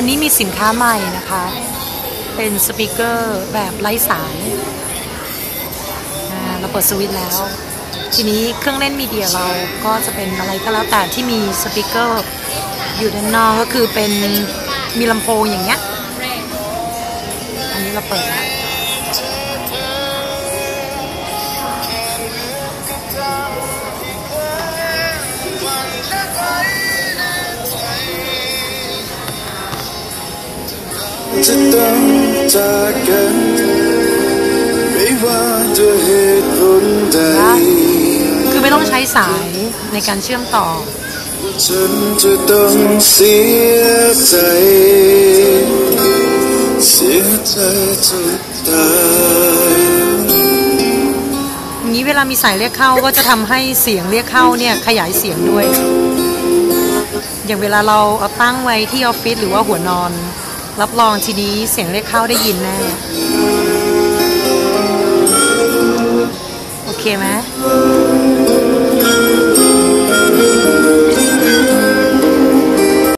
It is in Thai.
วันนี้มีสินค้าใหม่นะคะ เป็นสปีกเกอร์แบบไร้สายเราเปิดสวิตช์แล้ว ทีนี้เครื่องเล่นมีเดียเราก็จะเป็นอะไรก็แล้วแต่ที่มีสปีกเกอร์อยู่ด้านนอกก็คือเป็นมีลำโพงอย่างเงี้ย อันนี้เราเปิดแล้ว จะต้องจากกัน ไม่ว่าด้วยเหตุผลใดคือไม่ต้องใช้สายในการเชื่อมต่อ ฉันจะต้องเสียใจ เสียใจจนตายอย่างนี้เวลามีสายเรียกเข้าก็จะทำให้เสียงเรียกเข้าเนี่ยขยายเสียงด้วย อย่างเวลาเราเอาตั้งไว้ที่ออฟฟิศหรือว่าหัวนอน รับรองทีนี้เสียงเรียกเข้าได้ยินแน่ โอเคไหม